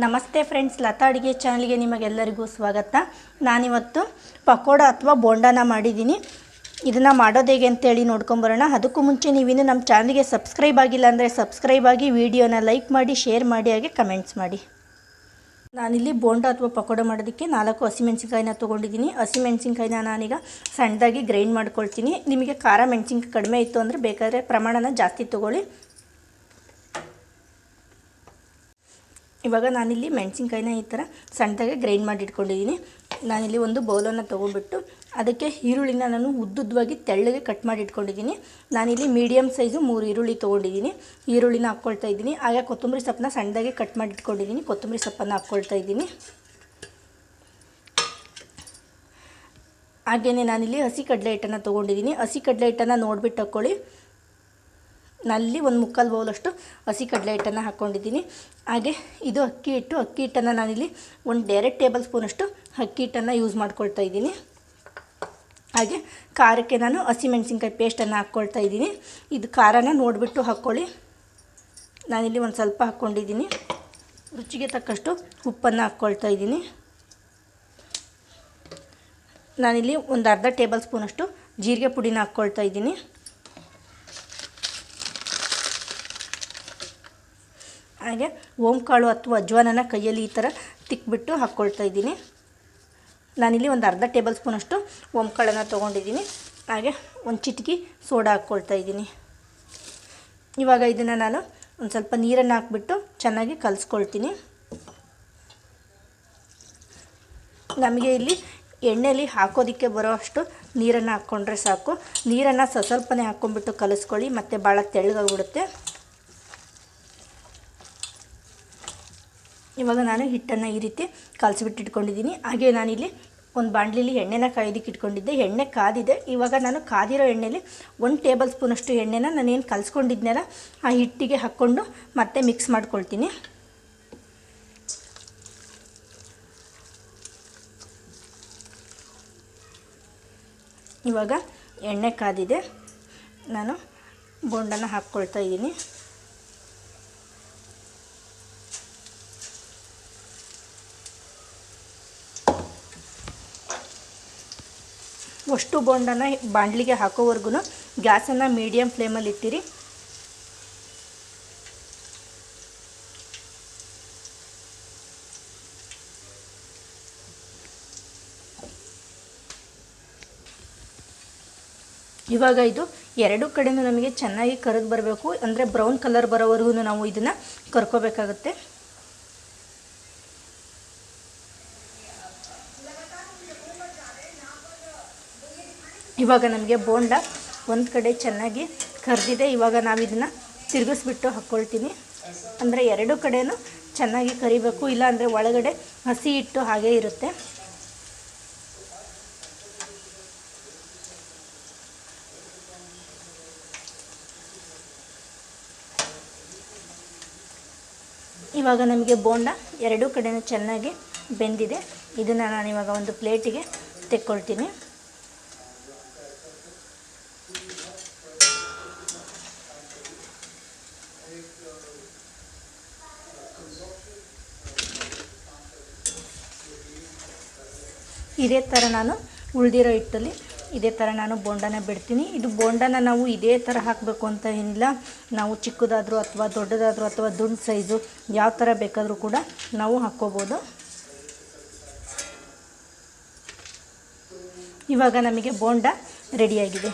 ನಮಸ್ತೆ ಫ್ರೆಂಡ್ಸ್, ಲತಾ ಅಡುಗೆ ಚಾನಲ್ಗೆ ನಿಮಗೆಲ್ಲರಿಗೂ ಸ್ವಾಗತ. ನಾನಿವತ್ತು ಪಕೋಡ ಅಥವಾ ಬೋಂಡಾನ ಮಾಡಿದ್ದೀನಿ. ಇದನ್ನು ಮಾಡೋದು ಹೇಗೆ ಅಂತೇಳಿ ನೋಡ್ಕೊಂಬರೋಣ. ಅದಕ್ಕೂ ಮುಂಚೆ ನೀವಿನ್ನು ನಮ್ಮ ಚಾನಲ್ಗೆ ಸಬ್ಸ್ಕ್ರೈಬ್ ಆಗಿಲ್ಲ ಅಂದರೆ ಸಬ್ಸ್ಕ್ರೈಬ್ ಆಗಿ ವಿಡಿಯೋನ ಲೈಕ್ ಮಾಡಿ, ಶೇರ್ ಮಾಡಿ, ಹಾಗೆ ಕಮೆಂಟ್ಸ್ ಮಾಡಿ. ನಾನಿಲ್ಲಿ ಬೋಂಡ ಅಥವಾ ಪಕೋಡ ಮಾಡೋದಕ್ಕೆ ನಾಲ್ಕು ಹಸಿಮೆಣ್ಸಿನ್ಕಾಯಿನ ತೊಗೊಂಡಿದ್ದೀನಿ. ಹಸಿಮೆಣ್ಸಿನ್ಕಾಯಿನ ನಾನೀಗ ಸಣ್ಣದಾಗಿ ಗ್ರೈಂಡ್ ಮಾಡ್ಕೊಳ್ತೀನಿ. ನಿಮಗೆ ಖಾರ ಮೆಣಸಿನ್ಕಾಯಿ ಕಡಿಮೆ ಇತ್ತು ಅಂದರೆ ಬೇಕಾದರೆ ಪ್ರಮಾಣನ ಜಾಸ್ತಿ ತೊಗೊಳ್ಳಿ. ಇವಾಗ ನಾನಿಲ್ಲಿ ಮೆಣಸಿನ್ಕಾಯಿನ ಈ ಥರ ಸಣ್ಣದಾಗೆ ಗ್ರೈಂಡ್ ಮಾಡಿ ಇಟ್ಕೊಂಡಿದ್ದೀನಿ. ನಾನಿಲ್ಲಿ ಒಂದು ಬೌಲನ್ನು ತೊಗೊಂಡ್ಬಿಟ್ಟು ಅದಕ್ಕೆ ಈರುಳ್ಳಿನ ನಾನು ಉದ್ದುದ್ದವಾಗಿ ತೆಳ್ಳಗೆ ಕಟ್ ಮಾಡಿ ಇಟ್ಕೊಂಡಿದ್ದೀನಿ. ನಾನಿಲ್ಲಿ ಮೀಡಿಯಮ್ ಸೈಜು ಮೂರು ಈರುಳ್ಳಿ ತೊಗೊಂಡಿದ್ದೀನಿ. ಈರುಳ್ಳಿನ ಹಾಕ್ಕೊಳ್ತಾ ಇದ್ದೀನಿ. ಆಗ ಕೊತ್ತಂಬರಿ ಸೊಪ್ಪನ್ನ ಸಣ್ಣದಾಗೆ ಕಟ್ ಮಾಡಿ ಇಟ್ಕೊಂಡಿದ್ದೀನಿ. ಕೊತ್ತಂಬರಿ ಸೊಪ್ಪನ್ನು ಹಾಕ್ಕೊಳ್ತಾ ಇದ್ದೀನಿ. ಹಾಗೆಯೇ ನಾನಿಲ್ಲಿ ಹಸಿ ಕಡಲೆ ಹಿಟ್ಟನ್ನು ತೊಗೊಂಡಿದ್ದೀನಿ. ಹಸಿ ಕಡಲೆ ಹಿಟ್ಟನ್ನು ನೋಡಿಬಿಟ್ಟು ಹಾಕ್ಕೊಳ್ಳಿ ನಲ್ಲಿ ಒಂದು ಮುಕ್ಕಾಲು ಬೌಲಷ್ಟು ಹಸಿ ಕಡಲೆ ಹಿಟ್ಟನ್ನು ಹಾಕ್ಕೊಂಡಿದ್ದೀನಿ ಹಾಗೆ ಇದು ಅಕ್ಕಿ ಹಿಟ್ಟು, ಅಕ್ಕಿ ಹಿಟ್ಟನ್ನು ನಾನಿಲ್ಲಿ ಒಂದು ಎರಡು ಟೇಬಲ್ ಸ್ಪೂನಷ್ಟು ಅಕ್ಕಿ ಹಿಟ್ಟನ್ನು ಯೂಸ್ ಮಾಡ್ಕೊಳ್ತಾ ಇದ್ದೀನಿ. ಹಾಗೆ ಖಾರಕ್ಕೆ ನಾನು ಹಸಿಮೆಣ್ಸಿನ್ಕಾಯಿ ಪೇಸ್ಟನ್ನು ಹಾಕ್ಕೊಳ್ತಾ ಇದ್ದೀನಿ. ಇದು ಖಾರನ ನೋಡಿಬಿಟ್ಟು ಹಾಕ್ಕೊಳ್ಳಿ ನಾನಿಲ್ಲಿ ಒಂದು ಸ್ವಲ್ಪ ಹಾಕ್ಕೊಂಡಿದ್ದೀನಿ ರುಚಿಗೆ ತಕ್ಕಷ್ಟು ಉಪ್ಪನ್ನು ಹಾಕ್ಕೊಳ್ತಾ ಇದ್ದೀನಿ. ನಾನಿಲ್ಲಿ ಒಂದು ಅರ್ಧ ಟೇಬಲ್ ಸ್ಪೂನಷ್ಟು ಜೀರಿಗೆ ಪುಡಿನ ಹಾಕ್ಕೊಳ್ತಾ ಇದ್ದೀನಿ. ಹಾಗೆ ಓಂಕಾಳು ಅಥವಾ ಅಜ್ವಾನನ ಕೈಯಲ್ಲಿ ಈ ಥರ ತಿಕ್ಬಿಟ್ಟು ಹಾಕ್ಕೊಳ್ತಾ ಇದ್ದೀನಿ. ನಾನಿಲ್ಲಿ ಒಂದು ಅರ್ಧ ಟೇಬಲ್ ಸ್ಪೂನಷ್ಟು ಓಂಕಾಳನ್ನು ತೊಗೊಂಡಿದ್ದೀನಿ. ಹಾಗೆ ಒಂದು ಚಿಟಕಿ ಸೋಡಾ ಹಾಕ್ಕೊಳ್ತಾ ಇದ್ದೀನಿ. ಇವಾಗ ಇದನ್ನು ನಾನು ಒಂದು ಸ್ವಲ್ಪ ನೀರನ್ನು ಹಾಕ್ಬಿಟ್ಟು ಚೆನ್ನಾಗಿ ಕಲಿಸ್ಕೊಳ್ತೀನಿ. ನಮಗೆ ಇಲ್ಲಿ ಎಣ್ಣೆಯಲ್ಲಿ ಹಾಕೋದಕ್ಕೆ ಬರೋ ಅಷ್ಟು ನೀರನ್ನು ಹಾಕ್ಕೊಂಡ್ರೆ ಸಾಕು. ನೀರನ್ನು ಸ್ವಲ್ಪ ಸ್ವಲ್ಪನೇ ಹಾಕ್ಕೊಂಡ್ಬಿಟ್ಟು ಕಲಿಸ್ಕೊಳ್ಳಿ, ಮತ್ತು ಭಾಳ ತೆಳ್ಳಗಾಗ್ಬಿಡುತ್ತೆ. ಇವಾಗ ನಾನು ಹಿಟ್ಟನ್ನು ಈ ರೀತಿ ಕಲಸಿಬಿಟ್ಟು ಇಟ್ಕೊಂಡಿದ್ದೀನಿ ಹಾಗೆ ನಾನಿಲ್ಲಿ ಒಂದು ಬಾಣಲಿಲಿ ಎಣ್ಣೆನ ಕಾಯೋದಕ್ಕೆ ಇಟ್ಕೊಂಡಿದ್ದೆ ಎಣ್ಣೆ ಕಾದಿದೆ. ಇವಾಗ ನಾನು ಕಾದಿರೋ ಎಣ್ಣೆಲಿ ಒಂದು ಟೇಬಲ್ ಸ್ಪೂನಷ್ಟು ಎಣ್ಣೆನ ನಾನೇನು ಕಲಿಸ್ಕೊಂಡಿದ್ನಲ್ಲ, ಆ ಹಿಟ್ಟಿಗೆ ಹಾಕ್ಕೊಂಡು ಮತ್ತೆ ಮಿಕ್ಸ್ ಮಾಡ್ಕೊಳ್ತೀನಿ. ಇವಾಗ ಎಣ್ಣೆ ಕಾದಿದೆ. ನಾನು ಬೋಂಡನ ಹಾಕ್ಕೊಳ್ತಾ ಇದ್ದೀನಿ. ಅಷ್ಟು ಬೋಂಡನ ಬಾಂಡ್ಲಿಗೆ ಹಾಕೋವರೆಗೂ ಗ್ಯಾಸನ್ನು ಮೀಡಿಯಮ್ ಫ್ಲೇಮಲ್ಲಿ ಇಟ್ಟಿರಿ. ಇವಾಗ ಇದು ಎರಡು ಕಡೆನೂ ನಮಗೆ ಚೆನ್ನಾಗಿ ಕರೆದು ಬರಬೇಕು. ಅಂದರೆ ಬ್ರೌನ್ ಕಲರ್ ಬರೋವರೆಗೂ ನಾವು ಇದನ್ನು ಕರ್ಕೋಬೇಕಾಗುತ್ತೆ. ಇವಾಗ ನಮಗೆ ಬೋಂಡ ಒಂದು ಕಡೆ ಚೆನ್ನಾಗಿ ಕರೆದಿದೆ. ಇವಾಗ ನಾವು ಇದನ್ನು ತಿರುಗಿಸ್ಬಿಟ್ಟು ಹಾಕ್ಕೊಳ್ತೀನಿ ಅಂದರೆ ಎರಡು ಕಡೆಯೂ ಚೆನ್ನಾಗಿ ಕರಿಬೇಕು. ಇಲ್ಲಾಂದರೆ ಒಳಗಡೆ ಹಸಿ ಹಿಟ್ಟು ಹಾಗೇ ಇರುತ್ತೆ. ಇವಾಗ ನಮಗೆ ಬೋಂಡ ಎರಡೂ ಕಡೆಯೂ ಚೆನ್ನಾಗಿ ಬೆಂದಿದೆ. ಇದನ್ನು ನಾನು ಇವಾಗ ಒಂದು ಪ್ಲೇಟಿಗೆ ತೆಕ್ಕೊಳ್ತೀನಿ. ಇದೇ ಥರ ನಾನು ಉಳಿದಿರೋ ಹಿಟ್ಟಲ್ಲಿ ಇದೇ ಥರ ನಾನು ಬೋಂಡನ ಬಿಡ್ತೀನಿ. ಇದು ಬೋಂಡನ ನಾವು ಇದೇ ಥರ ಹಾಕಬೇಕು ಅಂತ ಏನಿಲ್ಲ. ನಾವು ಚಿಕ್ಕದಾದರೂ ಅಥವಾ ದೊಡ್ಡದಾದರೂ ಅಥವಾ ದುಂಡು ಸೈಜು ಯಾವ ಥರ ಬೇಕಾದರೂ ಕೂಡ ನಾವು ಹಾಕ್ಕೋಬೋದು. ಇವಾಗ ನಮಗೆ ಬೋಂಡ ರೆಡಿಯಾಗಿದೆ